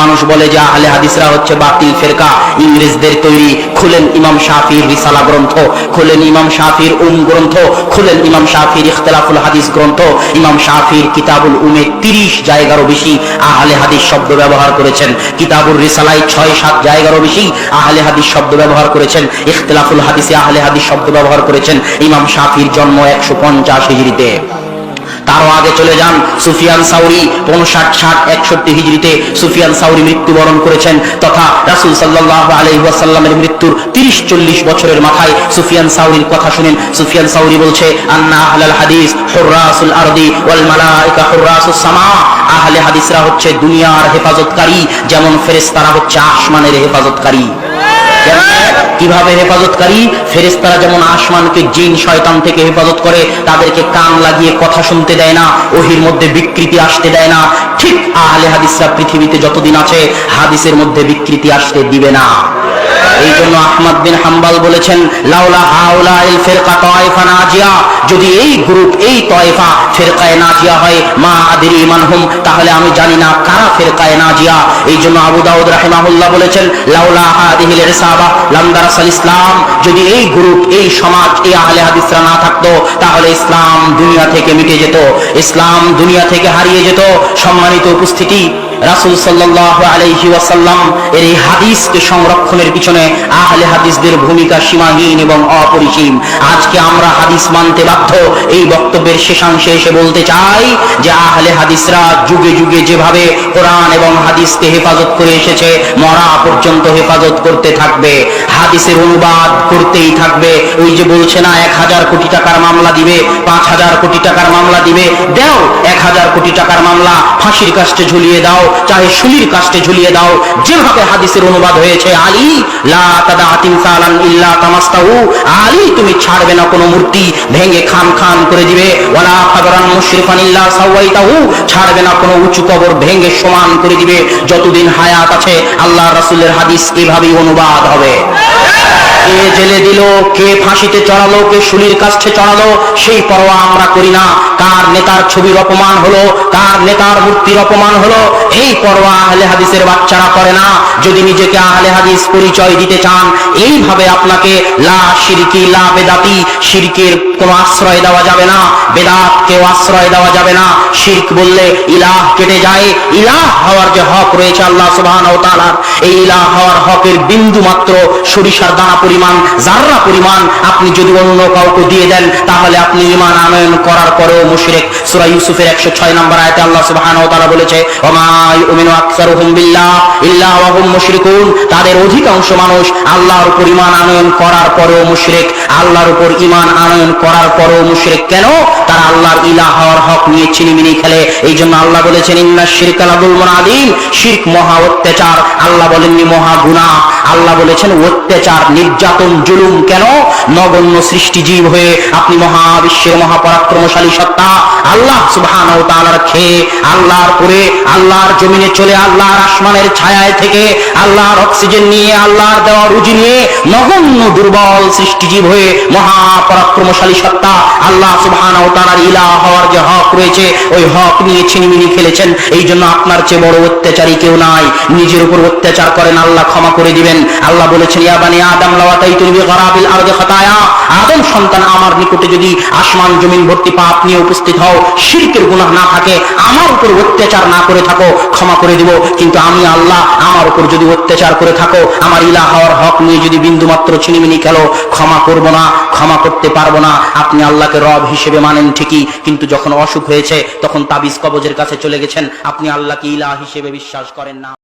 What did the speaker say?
মানুষ বলে যে আহলে হাদিসরা হচ্ছে বাতিল ফেরকা। ইংরেজদের তৈরি খুলেন ইমাম শাফির রিসালা গ্রন্থ, খুলেন ইমাম শাফির উম গ্রন্থ, খুলেন ইমাম শাফির ইখতলাফুল হাদিস গ্রন্থ। ইমাম শাফির কিতাবুল উমে তিরিশ জায়গারও বেশি আহলে হাদিস শব্দ ব্যবহার করেছেন। কিতাবুল রিসালায় ছয়, সাত জায়গারও বেশি আহলে হাদিস শব্দ ব্যবহার করেছেন। ইখতলাফুল হাদিসে আহলে হাদিস শব্দ ব্যবহার করেছেন ইমাম শাফির জন্ম একশো পঞ্চাশ হিজড়িতে। তারও আগে চলে যান সুফিয়ান সাউরি, পঞ্চাশ, ষাট, একষট্টি হিজড়িতে সুফিয়ান সাউরি মৃত্যুবরণ করেছেন তথা রাসুল সাল্লাহ আলহিহাসাল্লামের মৃত্যুর তিরিশ, চল্লিশ বছরের মাথায় সুফিয়ান সাউরির কথা শুনেন সুফিয়ান সাউরি বলছে, আন্না আহলাল হাদিস হুররাসুল আরদি ওয়াল মালাইকা হুররাসুস সামা আহলে হাদিসরা হচ্ছে দুনিয়ার হেফাজতকারী, যেমন ফেরেশতারা হচ্ছে আসমানের হেফাজতকারী? কীভাবে হেফাজতকারী? ফেরেস্তারা যেমন আসমানকে জিন, শয়তান থেকে হেফাজত করে, তাদেরকে কান লাগিয়ে কথা শুনতে দেয় না, ওহির মধ্যে বিকৃতি আসতে দেয় না। ঠিক আহলে হাদিসরা পৃথিবীতে যতদিন আছে, হাদিসের মধ্যে বিকৃতি আসতে দিবে না। এই জন্য আহমদ বিন হাম্বাল বলেছেন, লাউলা হাউলা ইল ফিরকা নাজিয়া। যদি এই গ্রুপ, এই ফিরকায়ে নাজিয়া হয়, মা আদির ইমান হুম তাহলে আমি জানি না কারা ফিরকায়ে নাজিয়া। এই জন্য আবু দাউদ রাহিমাহুল্লাহ বলেছেন, লাউলা হাদিহিল ইরসাবা লাম দারাসাল ইসলাম। যদি এই গ্রুপ, এই সমাজ, এই আহলে হাদিসরা না থাকতো, তাহলে ইসলাম দুনিয়া থেকে মিটে যেত, ইসলাম দুনিয়া থেকে হারিয়ে যেত। সম্মানিত উপস্থিতি রাসূল সাল্লাল্লাহু আলাইহি ওয়াসাল্লাম এর এই হাদিসকে সংরক্ষণের পিছনে আহলে হাদিসদের ভূমিকা সীমাহীন এবং অপরিসীম। আজকে আমরা হাদিস মানতে বাধ্য। এই বক্তব্যের শেষাংশে এসে বলতে চাই যে আহলে হাদিসরা যুগে যুগে যেভাবে কোরআন এবং হাদিসকে হেফাজত করে এসেছে, মরা পর্যন্ত হেফাজত করতে থাকবে। হাদিসের অনুবাদ করতেই থাকবে। ওই যে বলছে না, এক হাজার কোটি টাকার মামলা দিবে, পাঁচ হাজার কোটি টাকার মামলা দিবে, দাও এক হাজার কোটি টাকার মামলা ফাঁসির কাস্টে ঝুলিয়ে দাও। চাহে শুলির কাস্টে ঝুলিয়ে দাও। যেভাবে হাদিসের অনুবাদ হয়েছে, আলী, লা তাদা তিমসালান ইল্লা তামাস্তাহু। আলী, তুমি ছাড়বে না কোনো মূর্তি, ভেঙে খান খান করে দিবে। ওয়ালা কাবরান মুশরিফান ইল্লা সাওয়াইতাহু। ছাড়বে না কোনো উঁচু কবর, ভেঙে সমান করে দিবে। যতদিন হায়াত আছে আল্লাহ রাসূলের হাদিস এভাবেই অনুবাদ হবে। কে জেলে দিল, কে ফাঁসিতে চড়ালো, কে শুলির কাছে চড়ালো, সেই পরোয়া আমরা করি না। কার নেতার ছবির অপমান হলো, কার নেতার মূর্তির অপমান হলো, এই পরোয়া আহলে হাদিসের বাচ্চারা করে না। যদি নিজেকে আহলে হাদিস পরিচয় দিতে চান, এইভাবে আপনাকে লা শিরকি লা বেদাতি, শিরকের কোনো আশ্রয় দেওয়া যাবে না। বেদাত কেউ আশ্রয় দেওয়া যাবে না। শিরক বললে ইলাহ কেটে যায়। ইলাহ হওয়ার যে হক রয়েছে আল্লাহ সুবহানাহু ওয়া তাআলার, এই ইলাহ হওয়ার হকের বিন্দু মাত্র সরিষার দানা পরিমাণ, জাররা পরিমাণ আপনি যদি অন্য কাউকে দিয়ে দেন, তাহলে আপনি ইমান আনয়ন করার পরেও মুশরিক। সূরা ইউসুফের 106 নম্বর আয়াতে আল্লাহ সুবহানাহু ওয়া তাআলা বলেছে, ওমা ইউমিনু আকসারুহুম বিল্লাহ ইল্লা ওয়া মুশরিকুন। তাদের অধিকাংশ মানুষ আল্লাহর উপর আনয়ন করার পরেও মুশরিক। আল্লাহর উপর ইমান আনয়ন করার পরেও মুশরিক কেন? তারা আল্লাহর ইলাহ হওয়ার হক নিয়ে চিনিমিনি খেলে। এই জন্য আল্লাহ বলেছেন, ইন্না শিরকা লাযুলমুন আযীম। শিরক মহা অত্যাচার। আল্লাহ বলেননি মহা গুনাহ। আল্লাহ বলেছেন, অত্যাচার, নির্যাতন, জুলুম কেন? নগণ্য সৃষ্টি জীব হয়ে আপনি মহাবিশ্বের মহাপরাক্রমশালী সত্তা। আল্লাহ সুবহানাহু ওয়া তাআলার খেয়ে, আল্লাহর পরে, আল্লাহর জমিনে চলে, আল্লাহর আসমানের ছায়ায় থেকে আল্লাহর অক্সিজেন নিয়ে, আল্লাহর দেওয়া রুজি নিয়ে নগণ্য দুর্বল সৃষ্টিজীব হয়ে মহাপরাক্রমশালী সত্তা। আল্লাহ সুবহানাহু ইলাহ হওয়ার যে হক রয়েছে, ওই হক নিয়ে ছিনিমিনি খেলেছেন। এই জন্য আপনার চেয়ে বড় অত্যাচারী কেউ নাই। নিজের উপর অত্যাচার করেন, আল্লাহ ক্ষমা করে দিবেন। আল্লাহ বলেছেন, ইয়া বানি আদম লাওয়াতাইতুনি বিগরাবিল আরদি খাতায়া? আদম সন্তান আমার নিকটে যদি আসমান, জমিন, ভর্তি পাপ নিয়ে উপস্থিত হও, শিরকের গুনাহ না থাকে, আমার উপর অত্যাচার না করে থাকো, ক্ষমা করে দিব। কিন্তু আমি আল্লাহ, আমার উপর যদি অত্যাচার করে থাকো, আমার ইলাহ হওয়ার হক নিয়ে যদি বিন্দু মাত্র ছিনিমিনি খেলো, ক্ষমা করব না, ক্ষমা করতে পারব না। আপনি আল্লাহকে রব হিসেবে মানেন ঠিকই, কিন্তু যখন অসুখ হয়েছে, তখন তাবিজ কবজের কাছে চলে গেছেন। আপনি আল্লাহকে ইলা হিসেবে বিশ্বাস করেন না।